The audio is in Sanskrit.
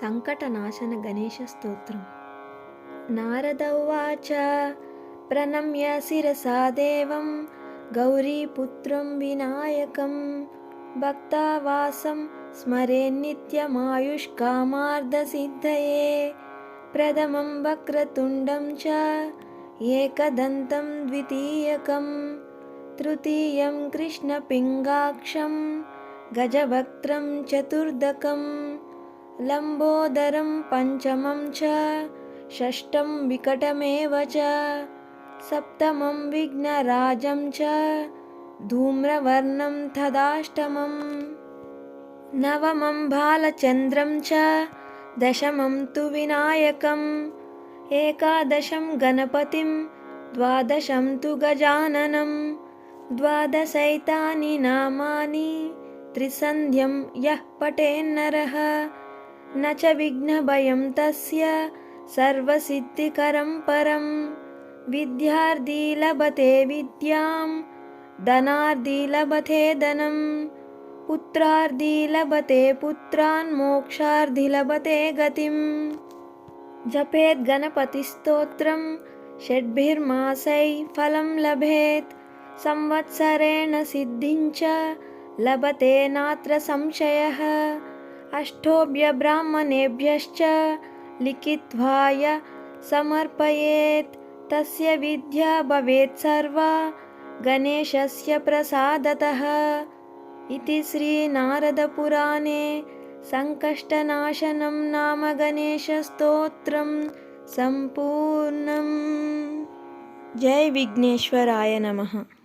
सङ्कटनाशनगणेशस्तोत्रम्। नारद उवाच प्रणम्य शिरसा देवं गौरीपुत्रं विनायकं भक्तावासं स्मरेन्नित्यमायुष्कामार्धसिद्धये प्रथमं वक्रतुण्डं च एकदन्तं द्वितीयकं तृतीयं कृष्णपिङ्गाक्षं गजवक्त्रं चतुर्दकं लम्बोदरं पञ्चमं च षष्ठं विकटमेव च सप्तमं विघ्नराजं च धूम्रवर्णं तदाष्टमं नवमं बालचन्द्रं च दशमं तु विनायकम्। एकादशं गणपतिं द्वादशं तु गजाननं द्वादशैतानि नामानि त्रिसन्ध्यं यः पठेन्नरः न च विघ्नभयं तस्य सर्वसिद्धिकरं परं। विद्यार्थी लभते विद्यां धनार्दी लभते धनं पुत्रार्दी लभते पुत्रान् मोक्षार्दी लभते गतिम् जपेत् गणपतिस्तोत्रं षड्भिर्मासैः फलं लभेत्। संवत्सरेण सिद्धिं च लभते नात्र संशयः अष्टोभ्यब्राह्मणेभ्यश्च लिखित्वाय समर्पयेत्। तस्य विद्या भवेत् सर्वा गणेशस्य प्रसादतः। इति श्रीनारदपुराणे सङ्कष्टनाशनं नाम गणेशस्तोत्रं सम्पूर्णम्। जय विघ्नेश्वराय नमः